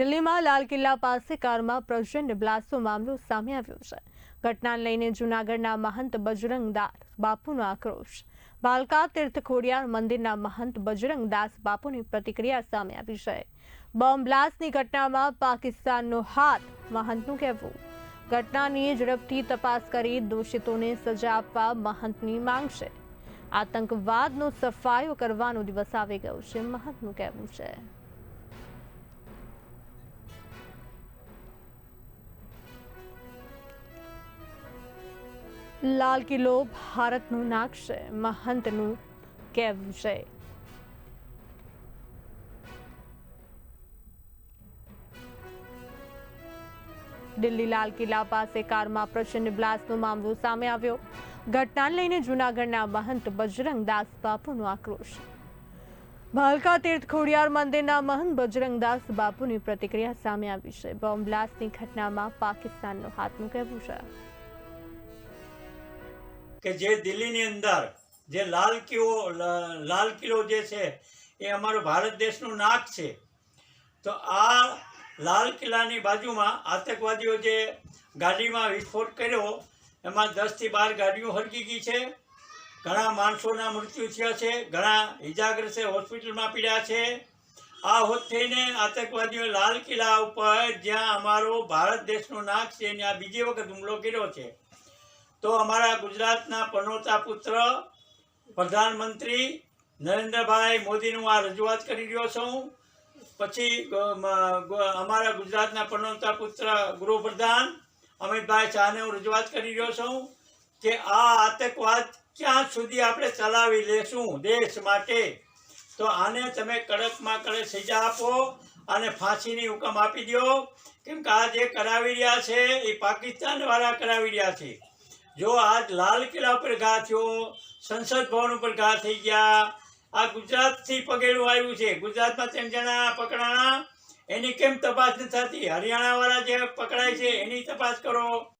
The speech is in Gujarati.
દિલ્હીમાં લાલ કિલ્લા પાસે કારમાં પ્રચંડ બ્લાસ્ટનો મામલો સામે આવ્યો છે. ઘટનાને લઈને જૂનાગઢના મહંત બજરંગદાસ બાપુનો આક્રોશ. બાલકા તીર્થ ખોડિયાર મંદિરના મહંત બજરંગદાસ બાપુની પ્રતિક્રિયા સામે આવી છે. બોમ્બ બ્લાસ્ટની ઘટનામાં પાકિસ્તાનનો હાથ મહંતનું કહેવું. ઘટનાની ઝડપથી તપાસ કરી દોષિતોને સજા આપવા મહંતની માંગ છે. આતંકવાદનો સફાયો કરવાનો દિવસ આવી ગયો છે, મહંતનું કહેવું છે. લાલ કિલ્લો ભારતનું નાક છે, મહંતનું કહેવું છે? દિલ્હી લાલ કિલ્લા પાસે કારમાં પ્રચંડ બ્લાસ્ટનો મામલો સામે આવ્યો. ઘટનાને લઈને જૂનાગઢના મહંત બજરંગદાસ બાપુનો આક્રોશ. ભાલકા તીર્થ ખોડિયાર મંદિરના મહંત બજરંગદાસ બાપુની પ્રતિક્રિયા સામે આવી છે. બોમ્બ બ્લાસ્ટની ઘટનામાં પાકિસ્તાનનો હાથનું કહેવું છે. કે જે દિલ્હીની અંદર જે લાલ કિલ્લો લાલ કિલ્લો જે છે, એ અમારો ભારત દેશનું નાક છે. તો આ લાલ કિલ્લાની બાજુમાં આતંકવાદીઓ જે ગાડીમાં વિસ્ફોટ કર્યો, એમાં દસથી બાર ગાડીઓ હરકી ગઈ છે. ઘણા માણસોના મૃત્યુ થયા છે, ઘણા ઇજાગ્રસ્તે હોસ્પિટલમાં પીડ્યા છે. આ હોત થઈને આતંકવાદીઓ લાલ કિલ્લા ઉપર જ્યાં અમારો ભારત દેશનું નાક છે ત્યાં બીજી વખત હુમલો કર્યો છે. તો અમારા ગુજરાતના પનોતા પુત્ર, પ્રધાનમંત્રી નરેન્દ્રભાઈ મોદીનું આ રજૂઆત કરી રહ્યો છું. પછી અમારા ગુજરાતના પનોતા પુત્ર ગૃહપ્રધાન અમિતભાઈ શાહને હું રજૂઆત કરી રહ્યો છું કે આ આતંકવાદ ક્યાં સુધી આપણે ચલાવી લેશું દેશ માટે. તો આને તમે કડકમાં કડક સજા આપો અને ફાંસીની હુકમ આપી દો. કેમ કે આ જે કરાવી રહ્યા છે, એ પાકિસ્તાન દ્વારા કરાવી રહ્યા છે. જો આજ લાલ કિલ્લા ઉપર ઘા થયો, સંસદ ભવન ઉપર ઘા થઈ ગયા. આ ગુજરાતથી પગેલું આવ્યું છે. ગુજરાતમાં તેમ જણા પકડાણા. એની કેમ તપાસ નથી થતી? હરિયાણાવાળા જે પકડાય છે, એની તપાસ કરો.